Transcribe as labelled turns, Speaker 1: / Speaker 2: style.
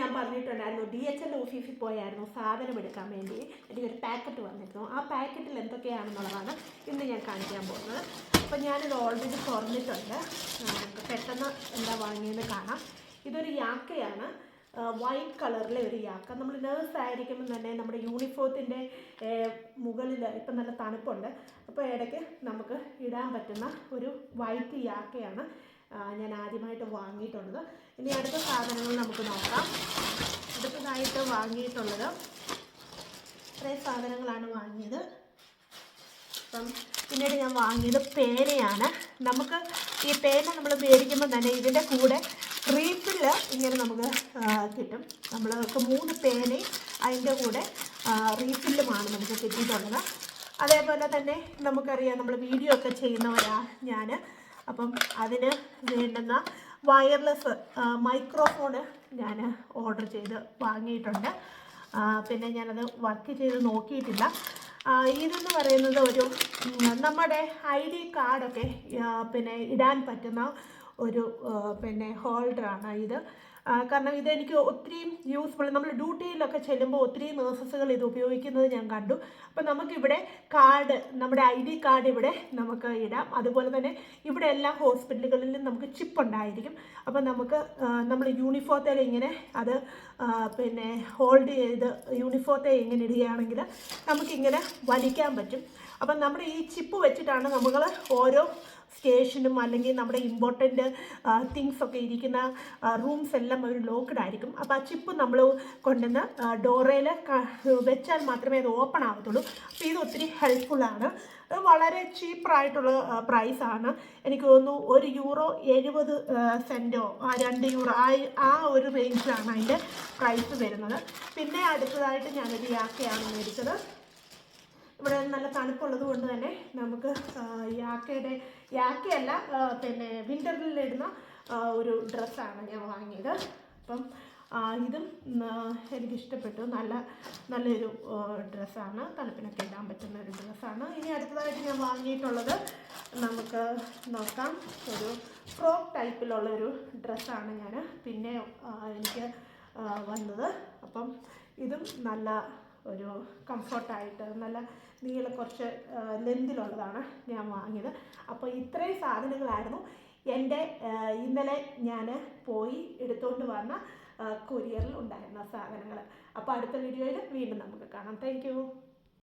Speaker 1: ഞാൻ പറഞ്ഞിട്ടുണ്ടായിരുന്നു D H L ഓഫീസിൽ പോയായിരുന്നു സാധനം എടുക്കാൻ വേണ്ടി. എനിക്കൊരു പാക്കറ്റ് വന്നിരുന്നു. ആ പാക്കറ്റിൽ എന്തൊക്കെയാണെന്നുള്ളതാണ് ഇന്ന് ഞാൻ കാണിക്കാൻ പോകുന്നത്. അപ്പോൾ ഞാനിത് ഓൾറെഡി തുറന്നിട്ടുണ്ട്. പെട്ടെന്ന് എന്താ വാങ്ങിയെന്ന് കാണാം. ഇതൊരു യാക്കയാണ്. വൈറ്റ് കളറിലെ ഒരു യാക്ക. നമ്മൾ നേഴ്സ് ആയിരിക്കുമ്പോൾ തന്നെ നമ്മുടെ യൂണിഫോത്തിന്റെ മുകളിൽ ഇപ്പം നല്ല തണുപ്പുണ്ട്. അപ്പോൾ ഇടയ്ക്ക് നമുക്ക് ഇടാൻ പറ്റുന്ന ഒരു വൈറ്റ് യാക്കയാണ്. ഞാൻ ആദ്യമായിട്ട് വാങ്ങിയിട്ടുള്ളത്. ഇനി അടുത്ത സാധനങ്ങൾ നമുക്ക് നോക്കാം. അടുത്തതായിട്ട് വാങ്ങിയിട്ടുള്ളത് ഇത്രയും സാധനങ്ങളാണ് വാങ്ങിയത്. അപ്പം പിന്നീട് ഞാൻ വാങ്ങിയത് പേനയാണ്. നമുക്ക് ഈ പേന നമ്മൾ മേടിക്കുമ്പോൾ തന്നെ ഇതിന്റെ കൂടെ റീഫിൽ ഇങ്ങനെ നമുക്ക് കിട്ടും. നമ്മൾക്ക് മൂന്ന് പേനയും അതിന്റെ കൂടെ റീഫില്ലുമാണ് നമുക്ക് കിട്ടിയിട്ടുള്ളത്. അതേപോലെ തന്നെ നമുക്കറിയാം നമ്മൾ വീഡിയോ ഒക്കെ ചെയ്യുന്നവരാ ഞാൻ അപ്പം അതിന് വേണ്ടുന്ന വയർലെസ് മൈക്രോഫോണ് ഞാൻ ഓർഡർ ചെയ്ത് വാങ്ങിയിട്ടുണ്ട്. പിന്നെ ഞാനത് വർക്ക് ചെയ്ത് നോക്കിയിട്ടില്ല. ഇതെന്ന് പറയുന്നത് ഒരു നമ്മുടെ ഐ ഡി കാർഡൊക്കെ പിന്നെ ഇടാൻ പറ്റുന്ന ഒരു പിന്നെ ഹോൾഡറാണ് ഇത്. കാരണം ഇതെനിക്ക് ഒത്തിരിയും യൂസ്ഫുൾ നമ്മൾ ഡ്യൂട്ടിയിലൊക്കെ ചെല്ലുമ്പോൾ ഒത്തിരി നേഴ്സസുകൾ ഇത് ഉപയോഗിക്കുന്നത് ഞാൻ കണ്ടു. അപ്പം നമുക്കിവിടെ കാർഡ് നമ്മുടെ ഐ ഡി കാർഡ് ഇവിടെ നമുക്ക് ഇടാം. അതുപോലെ തന്നെ ഇവിടെ എല്ലാ ഹോസ്പിറ്റലുകളിലും നമുക്ക് ചിപ്പ് ഉണ്ടായിരിക്കും. അപ്പം നമുക്ക് നമ്മൾ യൂണിഫോത്തിൽ ഇങ്ങനെ അത് പിന്നെ ഹോൾഡ് ചെയ്ത് യൂണിഫോത്തെ ഇങ്ങനെ ഇടുകയാണെങ്കിൽ നമുക്കിങ്ങനെ വലിക്കാൻ പറ്റും. അപ്പം നമ്മുടെ ഈ ചിപ്പ് വെച്ചിട്ടാണ് നമ്മൾ ഓരോ സ്റ്റേഷനും അല്ലെങ്കിൽ നമ്മുടെ ഇമ്പോർട്ടന്റ് തിങ്സ് ഒക്കെ ഇരിക്കുന്ന റൂംസ് എല്ലാം ഒരു ലോക്ക്ഡ് ആയിരിക്കും. അപ്പോൾ ആ ചിപ്പ് നമ്മൾ കൊണ്ടുവന്ന് ഡോറയിൽ വെച്ചാൽ മാത്രമേ അത് ഓപ്പൺ ആവത്തുള്ളൂ. അപ്പോൾ ഇത് ഒത്തിരി ഹെൽപ്ഫുള്ളാണ് വളരെ ചീപ്പറായിട്ടുള്ള പ്രൈസാണ് എനിക്ക് തോന്നുന്നു ഒരു യൂറോ എഴുപത് സെന്റോ രണ്ട് യൂറോ ആ ആ ഒരു റേഞ്ചിലാണ് അതിന്റെ പ്രൈസ് വരുന്നത്. പിന്നെ അടുത്തതായിട്ട് ഞാനൊരു യാക്കയാണ് മേടിച്ചത്. ഇവിടെ നല്ല തണുപ്പുള്ളത് കൊണ്ട് തന്നെ നമുക്ക് യാക്കയുടെ യാക്കയല്ല പിന്നെ ആ, ഒരു ഡ്രസ്സാണ് ഞാൻ വാങ്ങിയത്. അപ്പം ഇതും എനിക്കിഷ്ടപ്പെട്ടു. നല്ല നല്ലൊരു ഡ്രസ്സാണ്. തണുപ്പിനൊക്കെ ഇടാൻ പറ്റുന്ന ഒരു ഡ്രസ്സാണ്. ഇനി അടുത്തതായിട്ട് ഞാൻ വാങ്ങിയിട്ടുള്ളത് നമുക്ക് നോക്കാം. ഒരു ഫ്രോക്ക് ടൈപ്പിലുള്ള ഒരു ഡ്രസ്സാണ് ഞാൻ. പിന്നെ എനിക്ക് വന്നത്. അപ്പം ഇതും നല്ല ഒരു കംഫർട്ടായിട്ട് നല്ല നീള കുറച്ച് ലെന്തിലുള്ളതാണ് ഞാൻ വാങ്ങിയത്. അപ്പോൾ ഇത്രയും സാധനങ്ങളായിരുന്നു. എന്റെ ഇന്നലെ ഞാൻ പോയി എടുത്തുകൊണ്ട് വന്ന കൊറിയറിൽ ഉണ്ടായിരുന്ന സാധനങ്ങൾ അപ്പോൾ അടുത്ത വീഡിയോയിൽ വീണ്ടും നമുക്ക് കാണാം. താങ്ക്